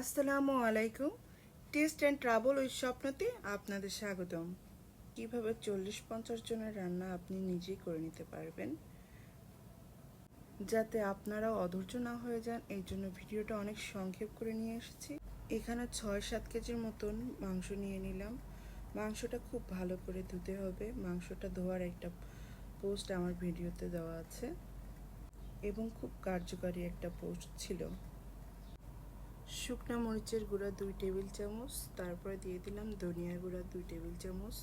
আসসালামু আলাইকুম। Test and travel ওই স্বপ্নতে আপনাদের স্বাগতম। কীভাবে চল্লিশ পঞ্চাশ জনের রান্না আপনি নিজেই করে নিতে পারবেন? যাতে আপনারাও অধৈর্য না হয়ে যান, এই জন্য ভিডিওটা অনেক সংক্ষেপ করে নিয়ে এসেছি। এখানে ছয় সাত কেজির মতন মাংস নিয়ে নিলাম। মাংসটা খুব ভালো করে ধুতে হবে। মাংসটা ধোয়ার একটা পোস্ট আমার ভিডিওতে দেওয়া আছে। এবং খুব কার্যকারী একটা পোস্ট ছিল। শুকনা মরিচের গুঁড়া দুই টেবিল চামচ, তারপরে দিয়ে দিলাম ধনিয়ার গুঁড়া দুই টেবিল চামচ।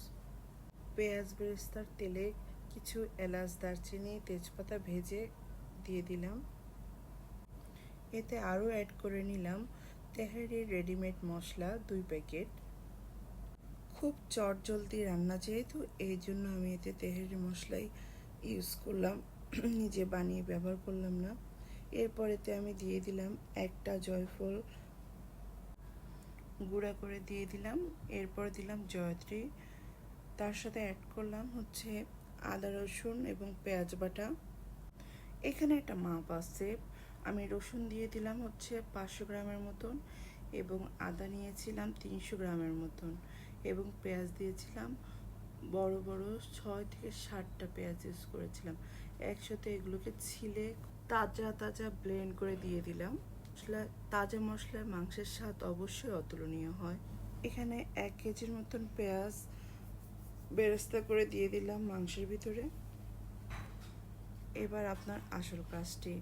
পেঁয়াজ বেরেস্তার তেলে কিছু এলাচ, দারচিনি, তেজপাতা ভেজে দিয়ে দিলাম। এতে আরও অ্যাড করে নিলাম তেহারির রেডিমেড মশলা দুই প্যাকেট। খুব চট জলদি রান্না যেহেতু, এই জন্য আমি এতে তেহারি মশলাই ইউজ করলাম। নিজে বানিয়ে ব্যবহার করলাম না। এরপরেতে আমি দিয়ে দিলাম একটা জয়ফল গুঁড়া করে দিয়ে দিলাম, এরপর দিলাম জয়ত্রী। তার সাথে অ্যাড করলাম হচ্ছে আদা, রসুন এবং পেঁয়াজ বাটা। এখানে একটা মাপ আছে, আমি রসুন দিয়ে দিলাম হচ্ছে পাঁচশো গ্রামের মতন এবং আদা নিয়েছিলাম তিনশো গ্রামের মতন এবং পেঁয়াজ দিয়েছিলাম বড় বড় ছয় থেকে ষাটটা পেঁয়াজ ইউজ করেছিলাম। একসাথে এগুলোকে ছিলে তাজা তাজা ব্লেন্ড করে দিয়ে দিলাম। মশলা তাজা মশলায় মাংসের স্বাদ অবশ্যই অতুলনীয় হয়। এখানে এক কেজির মতন পেঁয়াজ বেরেস্তা করে দিয়ে দিলাম মাংসের ভিতরে। এবার আপনার আসল কাজটি,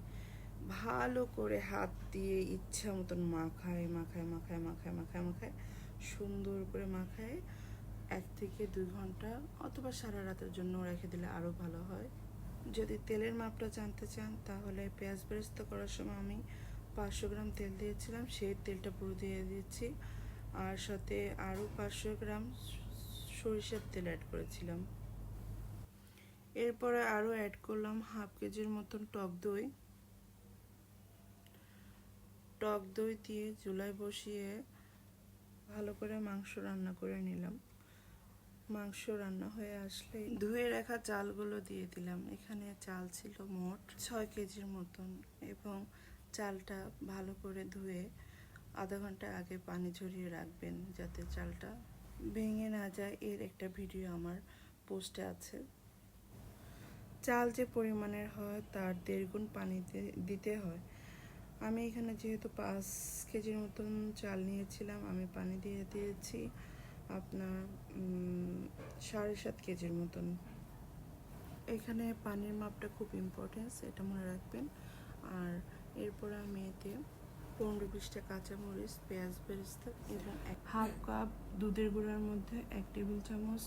ভালো করে হাত দিয়ে ইচ্ছা মতন মাখায় মাখায় মাখায় মাখায় মাখায় মাখায়, সুন্দর করে মাখায়। এক থেকে দুই ঘণ্টা অথবা সারা রাতের জন্য রেখে দিলে আরও ভালো হয়। যদি তেলের মাপটা জানতে চান, তাহলে পেঁয়াজ বেরেস্তা করার সময় আমি পাঁচশো গ্রাম তেল দিয়েছিলাম, সেই তেলটা পুরো দিয়ে দিয়েছি। আর সাথে আরও পাঁচশো গ্রাম সরিষার তেল অ্যাড করেছিলাম। এরপরে আরও অ্যাড করলাম হাফ কেজির মতন টক দই। টক দই দিয়ে চুলায় বসিয়ে ভালো করে মাংস রান্না করে নিলাম। মাংস রান্না হয়ে আসলে ধুয়ে রাখা চালগুলো দিয়ে দিলাম। এখানে চাল ছিল মোট ছয় কেজির মতন এবং চালটা ভালো করে ধুয়ে আধা ঘণ্টা আগে পানি ঝরিয়ে রাখবেন যাতে চালটা ভেঙে না যায়। এর একটা ভিডিও আমার পোস্টে আছে। চাল যে পরিমাণের হয় তার দেড় গুণ পানি দিতে হয়। আমি এখানে যেহেতু পাঁচ কেজির মতন চাল নিয়েছিলাম, আমি পানি দিয়ে দিয়েছি। আপনার সাড়ে সাত কেজির মতন। এখানে পানির মাপটা খুব ইম্পর্টেন্স এটা মনে রাখবেন। আর এরপর আমি এতে পনেরো বিশটা কাঁচামরিচ, পেঁয়াজ বেরেস্তা এবং এক হাফ কাপ দুধের গুঁড়ার মধ্যে এক টেবিল চামচ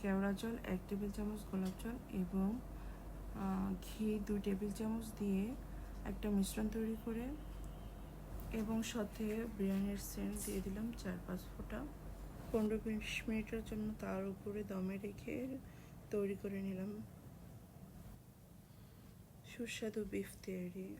কেওড়া জল, এক টেবিল চামচ গোলাপ জল এবং ঘি দুই টেবিল চামচ দিয়ে একটা মিশ্রণ তৈরি করে এবং সাথে বিরিয়ানির সেন্ট দিয়ে দিলাম চার পাঁচ ফোঁটা। পনেরো বিশ মিনিটের জন্য তার উপরে দমে রেখে তৈরি করে নিলাম। সুস্বাদু বিফ তৈরি।